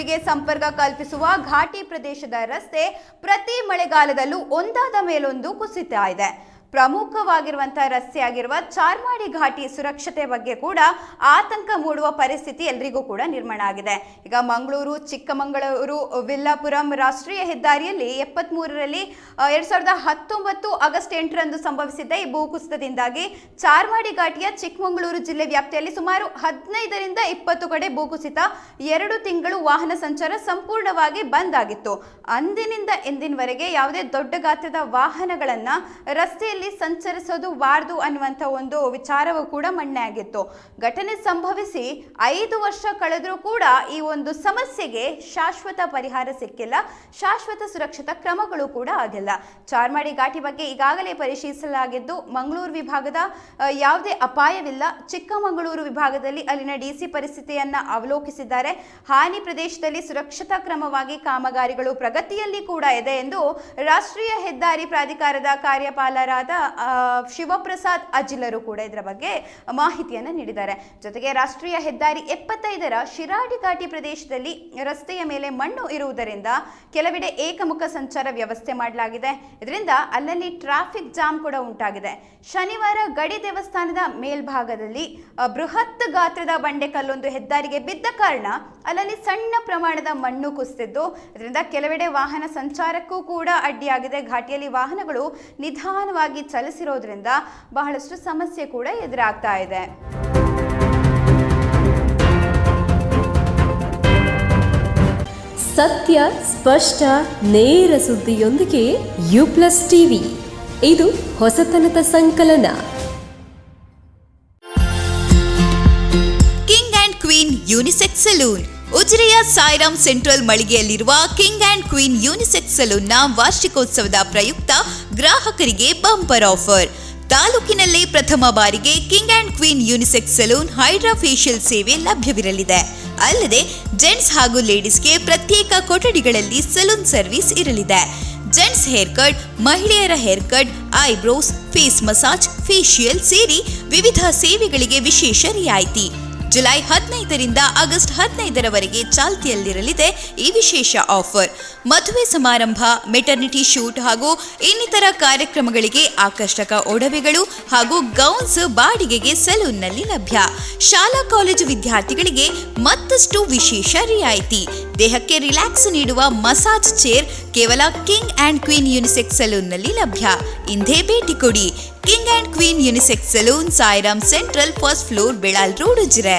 ನಗರಗಳಿಗೆ ಸಂಪರ್ಕ ಕಲ್ಪಿಸುವ ಘಾಟಿ ಪ್ರದೇಶದ ರಸ್ತೆ ಪ್ರತಿ ಮಳೆಗಾಲದಲ್ಲೂ ಒಂದಾದ ಮೇಲೊಂದು ಕುಸಿತ ಇದೆ. ಪ್ರಮುಖವಾಗಿರುವಂತಹ ರಸ್ತೆ ಆಗಿರುವ ಚಾರ್ಮಾಡಿ ಘಾಟಿ ಸುರಕ್ಷತೆ ಬಗ್ಗೆ ಕೂಡ ಆತಂಕ ಮೂಡುವ ಪರಿಸ್ಥಿತಿ ಎಲ್ರಿಗೂ ಕೂಡ ನಿರ್ಮಾಣ ಆಗಿದೆ. ಈಗ ಮಂಗಳೂರು, ಚಿಕ್ಕಮಗಳೂರು, ವಿಲ್ಲಾಪುರಂ ರಾಷ್ಟ್ರೀಯ ಹೆದ್ದಾರಿಯಲ್ಲಿ ಎಪ್ಪತ್ಮೂರರಲ್ಲಿ ಎರಡ್ ಸಾವಿರದ ಹತ್ತೊಂಬತ್ತು ಆಗಸ್ಟ್ ಎಂಟರಂದು ಸಂಭವಿಸಿದ್ದ ಈ ಭೂಕುಸಿತದಿಂದಾಗಿ ಚಾರ್ಮಾಡಿ ಘಾಟಿಯ ಚಿಕ್ಕಮಂಗಳೂರು ಜಿಲ್ಲೆ ವ್ಯಾಪ್ತಿಯಲ್ಲಿ ಸುಮಾರು ಹದಿನೈದರಿಂದ ಇಪ್ಪತ್ತು ಕಡೆ ಭೂಕುಸಿತ, ಎರಡು ತಿಂಗಳು ವಾಹನ ಸಂಚಾರ ಸಂಪೂರ್ಣವಾಗಿ ಬಂದ್ ಆಗಿತ್ತು. ಅಂದಿನಿಂದ ಎಂದಿನವರೆಗೆ ಯಾವುದೇ ದೊಡ್ಡ ಗಾತ್ರದ ವಾಹನಗಳನ್ನು ರಸ್ತೆಯಲ್ಲಿ ಸಂಚರಿಸೋದು ಬಾರ್ದು ಅನ್ನುವಂಥ ಒಂದು ವಿಚಾರವೂ ಕೂಡ ಮಣ್ಣೆ ಆಗಿತ್ತು. ಘಟನೆ ಸಂಭವಿಸಿ ಐದು ವರ್ಷ ಕಳೆದರೂ ಕೂಡ ಈ ಒಂದು ಸಮಸ್ಯೆಗೆ ಶಾಶ್ವತ ಪರಿಹಾರ ಸಿಕ್ಕಿಲ್ಲ. ಶಾಶ್ವತ ಸುರಕ್ಷತಾ ಕ್ರಮಗಳು ಕೂಡ ಆಗಿಲ್ಲ. ಚಾರ್ಮಾಡಿ ಘಾಟಿ ಬಗ್ಗೆ ಈಗಾಗಲೇ ಪರಿಶೀಲಿಸಲಾಗಿದ್ದು, ಮಂಗಳೂರು ವಿಭಾಗದ ಯಾವುದೇ ಅಪಾಯವಿಲ್ಲ. ಚಿಕ್ಕಮಗಳೂರು ವಿಭಾಗದಲ್ಲಿ ಅಲ್ಲಿನ ಡಿಸಿ ಪರಿಸ್ಥಿತಿಯನ್ನ ಅವಲೋಕಿಸಿದ್ದಾರೆ. ಹಾನಿ ಪ್ರದೇಶದಲ್ಲಿ ಸುರಕ್ಷತಾ ಕ್ರಮವಾಗಿ ಕಾಮಗಾರಿಗಳು ಪ್ರಗತಿಯಲ್ಲಿ ಕೂಡ ಇದೆ ಎಂದು ರಾಷ್ಟ್ರೀಯ ಹೆದ್ದಾರಿ ಪ್ರಾಧಿಕಾರದ ಕಾರ್ಯಪಾಲರಾದ ಆ, ಶಿವಪ್ರಸಾದ್ ಅಜಿಲರು ಕೂಡ ಇದರ ಬಗ್ಗೆ ಮಾಹಿತಿಯನ್ನು ನೀಡಿದ್ದಾರೆ. ಜೊತೆಗೆ ರಾಷ್ಟ್ರೀಯ ಹೆದ್ದಾರಿ ಎಪ್ಪತ್ತೈದರ ಶಿರಾಡಿ ಘಾಟಿ ಪ್ರದೇಶದಲ್ಲಿ ರಸ್ತೆಯ ಮೇಲೆ ಮಣ್ಣು ಇರುವುದರಿಂದ ಕೆಲವೆಡೆ ಏಕಮುಖ ಸಂಚಾರ ವ್ಯವಸ್ಥೆ ಮಾಡಲಾಗಿದೆ. ಇದರಿಂದ ಅಲ್ಲಲ್ಲಿ ಟ್ರಾಫಿಕ್ ಜಾಮ್ ಕೂಡ ಉಂಟಾಗಿದೆ. ಶನಿವಾರ ಗಡಿ ದೇವಸ್ಥಾನದ ಮೇಲ್ಭಾಗದಲ್ಲಿ ಬೃಹತ್ ಗಾತ್ರದ ಬಂಡೆ ಕಲ್ಲೊಂದು ಹೆದ್ದಾರಿಗೆ ಬಿದ್ದ ಕಾರಣ ಅಲ್ಲಲ್ಲಿ ಸಣ್ಣ ಪ್ರಮಾಣದ ಮಣ್ಣು ಕುಸಿದಿದ್ದು ಇದರಿಂದ ಕೆಲವೆಡೆ ವಾಹನ ಸಂಚಾರಕ್ಕೂ ಕೂಡ ಅಡ್ಡಿಯಾಗಿದೆ. ಘಾಟಿಯಲ್ಲಿ ವಾಹನಗಳು ನಿಧಾನವಾಗಿ ಚಲಿಸಿರೋದ್ರಿಂದ ಬಹಳಷ್ಟು ಸಮಸ್ಯೆ ಕೂಡ ಎದುರಾಗ್ತಾ ಇದೆ. ಸತ್ಯ ಸ್ಪಷ್ಟ ನೇರ ಸುದ್ದಿಯೊಂದಿಗೆ ಯು ಪ್ಲಸ್ ಟಿವಿ. ಇದು ಹೊಸತನದ ಸಂಕಲನ. King and queen unisex salon. ಉಜಿರೆಯ Sairam central ಮಳಿಗೆಯಲ್ಲಿರುವ ಕಿಂಗ್ ಅಂಡ್ ಕ್ವೀನ್ ಯೂನಿಸೆಕ್ಸ್ ಸಲೂನ್ನ ವಾರ್ಷಿಕೋತ್ಸವದ ಪ್ರಯುಕ್ತ ಗ್ರಾಹಕರಿಗೆ ಬಂಪರ್ ಆಫರ್. ತಾಲೂಕಿನಲ್ಲೇ ಪ್ರಥಮ ಬಾರಿಗೆ king and queen unisex salon hydra facial ಸೇವೆ ಲಭ್ಯವಿರಲಿದೆ. ಅಲ್ಲದೆ ಜೆಂಟ್ಸ್ ಹಾಗೂ ಲೇಡೀಸ್ಗೆ ಪ್ರತ್ಯೇಕ ಕೊಠಡಿಗಳಲ್ಲಿ ಸಲೂನ್ ಸರ್ವಿಸ್ ಇರಲಿದೆ. ಜೆಂಟ್ಸ್ ಹೇರ್ ಕಟ್, ಮಹಿಳೆಯರ hair cut, eyebrows, face massage facial ಸೇರಿ ವಿವಿಧ ಸೇವೆಗಳಿಗೆ ವಿಶೇಷ ರಿಯಾಯಿತಿ. ಜುಲೈ ಹದಿನೈದರಿಂದ ಆಗಸ್ಟ್ ಹದಿನೈದರವರೆಗೆ ಚಾಲ್ತಿಯಲ್ಲಿರಲಿದೆ ಈ ವಿಶೇಷ ಆಫರ್. ಮದುವೆ ಸಮಾರಂಭ ಮೆಟರ್ನಿಟಿ ಶೂಟ್ ಹಾಗೂ ಇನ್ನಿತರ ಕಾರ್ಯಕ್ರಮಗಳಿಗೆ ಆಕರ್ಷಕ ಒಡವೆಗಳು ಹಾಗೂ ಗೌನ್ಸ್ ಬಾಡಿಗೆಗೆ ಸಲೂನ್ನಲ್ಲಿ ಲಭ್ಯ. ಶಾಲಾ ಕಾಲೇಜು ವಿದ್ಯಾರ್ಥಿಗಳಿಗೆ ಮತ್ತಷ್ಟು ವಿಶೇಷ ರಿಯಾಯಿತಿ. ದೇಹಕ್ಕೆ ರಿಲ್ಯಾಕ್ಸ್ ನೀಡುವ ಮಸಾಜ್ ಚೇರ್ ಕೇವಲ ಕಿಂಗ್ ಆ್ಯಂಡ್ ಕ್ವೀನ್ ಯುನಿಸೆಕ್ಸ್ ಸಲೂನ್ನಲ್ಲಿ ಲಭ್ಯ. ಇಂದೇ ಭೇಟಿ ಕೊಡಿ. King and queen unisex salon Sairam central first floor Belal road Ujire